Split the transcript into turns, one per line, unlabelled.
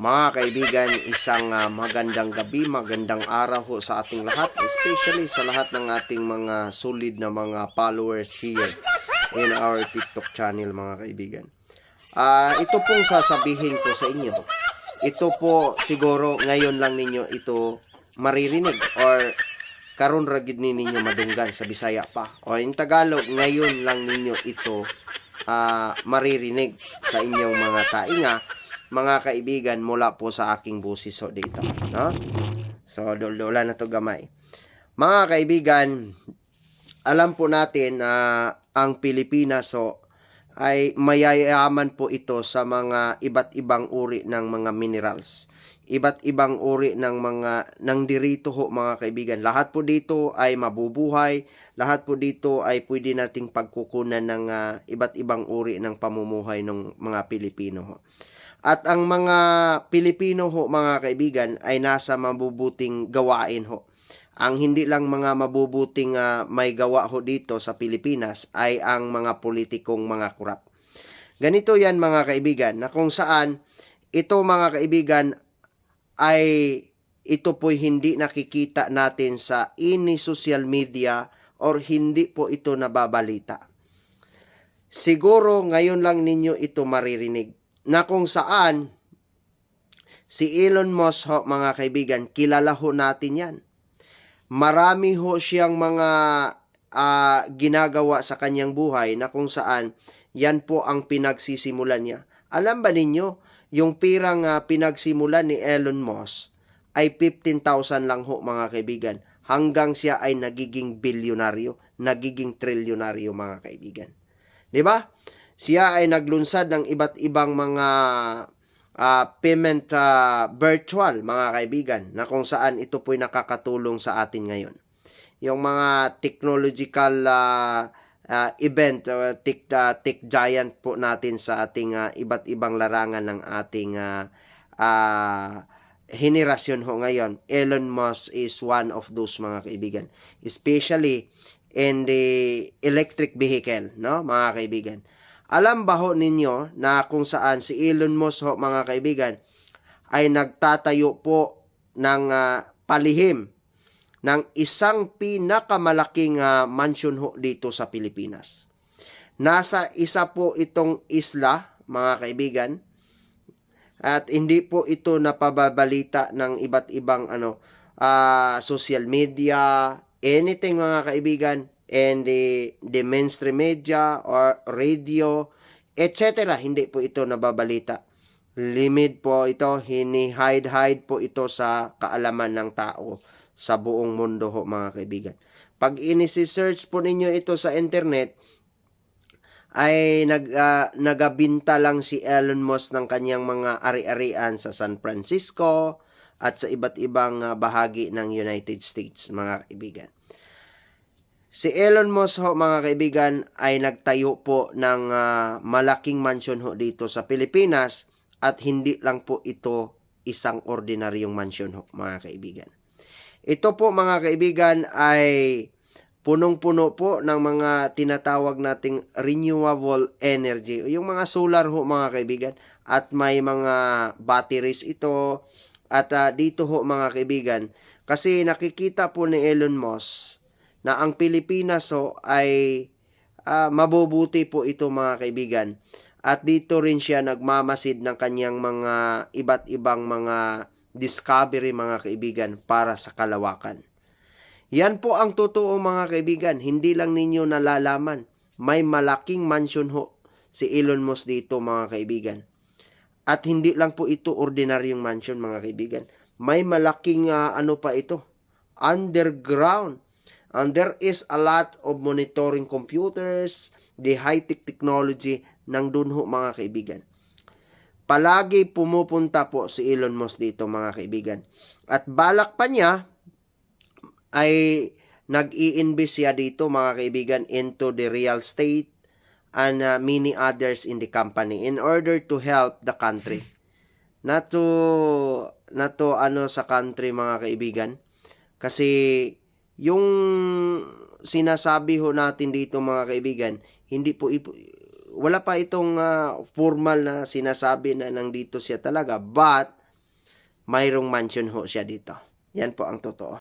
Mga kaibigan, isang ah, magandang gabi, magandang araw ho sa ating lahat, especially sa lahat ng ating mga solid na mga followers here in our TikTok channel mga kaibigan. Ah, ito pong sasabihin ko sa inyo. Ito po siguro ngayon lang ninyo ito maririnig or karon ragid ni ninyo madunggan sa Bisaya pa. O in Tagalog, ngayon lang ninyo ito ah, maririnig sa inyong mga tainga mga kaibigan mula po sa aking busis ho dito. No? So, duldola na to gamay. Mga kaibigan, alam po natin na ang Pilipinas ho, ay mayayaman po ito sa mga iba't ibang uri ng mga minerals. Iba't ibang uri ng mga ng dirito ho mga kaibigan. Lahat po dito ay mabubuhay, lahat po dito ay pwede nating pagkukunan ng ah, iba't ibang uri ng pamumuhay ng mga Pilipino ho. At ang mga Pilipino ho, mga kaibigan, ay nasa mabubuting gawain ho. Ang hindi lang mga mabubuting ah, may gawa ho dito sa Pilipinas ay ang mga politikong mga kurap. Ganito yan mga kaibigan, na kung saan ito mga kaibigan ay ito po'y hindi nakikita natin sa any social media or hindi po ito nababalita. Siguro ngayon lang ninyo ito maririnig na kung saan si Elon Musk ho, mga kaibigan, kilala ho natin yan. Marami ho siyang mga ah, ginagawa sa kanyang buhay na kung saan yan po ang pinagsisimulan niya. Alam ba ninyo, yung pirang ah, pinagsimulan ni Elon Musk ay 15,000 lang ho mga kaibigan hanggang siya ay nagiging bilyonaryo, nagiging trilyonaryo mga kaibigan. 'Di ba? Siya ay naglunsad ng iba't ibang mga ah, payment ah, virtual mga kaibigan na kung saan ito po'y nakakatulong sa atin ngayon. Yung mga technological ah, ah, event, uh, tech, ah, tech giant po natin sa ating ah, iba't ibang larangan ng ating ah, ah, henerasyon ho ngayon. Elon Musk is one of those mga kaibigan. Especially in the electric vehicle, no, mga kaibigan. Alam ba ho ninyo na kung saan si Elon Musk ho, mga kaibigan, ay nagtatayo po ng ah, palihim ng isang pinakamalaking ah, mansion ho dito sa Pilipinas. Nasa isa po itong isla, mga kaibigan, at hindi po ito napababalita ng iba't ibang ano ah, social media, anything mga kaibigan, and the, the mainstream media or radio, etc. Hindi po ito nababalita. Limit po ito, hini-hide-hide po ito sa kaalaman ng tao sa buong mundo ho mga kaibigan. Pag inisi-search po ninyo ito sa internet, ay nag ah, nagabinta lang si Elon Musk ng kanyang mga ari-arian sa San Francisco at sa iba't ibang ah, bahagi ng United States, mga kaibigan. Si Elon Musk ho, mga kaibigan, ay nagtayo po ng ah, malaking mansion ho dito sa Pilipinas at hindi lang po ito isang ordinaryong mansion ho, mga kaibigan. Ito po, mga kaibigan, ay punong-puno po ng mga tinatawag nating renewable energy. Yung mga solar ho mga kaibigan at may mga batteries ito at ah, dito ho mga kaibigan kasi nakikita po ni Elon Musk na ang Pilipinas ho ay ah, mabubuti po ito mga kaibigan at dito rin siya nagmamasid ng kanyang mga iba't ibang mga discovery mga kaibigan para sa kalawakan. Yan po ang totoo mga kaibigan. Hindi lang ninyo nalalaman. May malaking mansion ho si Elon Musk dito mga kaibigan. At hindi lang po ito ordinaryong mansion mga kaibigan. May malaking ah, ano pa ito. Underground. And there is a lot of monitoring computers, the high-tech technology ng dun ho mga kaibigan. Palagi pumupunta po si Elon Musk dito mga kaibigan. At balak pa niya ay nag-i-invest siya dito mga kaibigan into the real estate and uh, many others in the company in order to help the country. Not to, not to ano sa country mga kaibigan. Kasi yung sinasabi ho natin dito mga kaibigan, hindi po ipo, wala pa itong uh, formal na sinasabi na nandito siya talaga. But, mayroong mansion ho siya dito. Yan po ang totoo.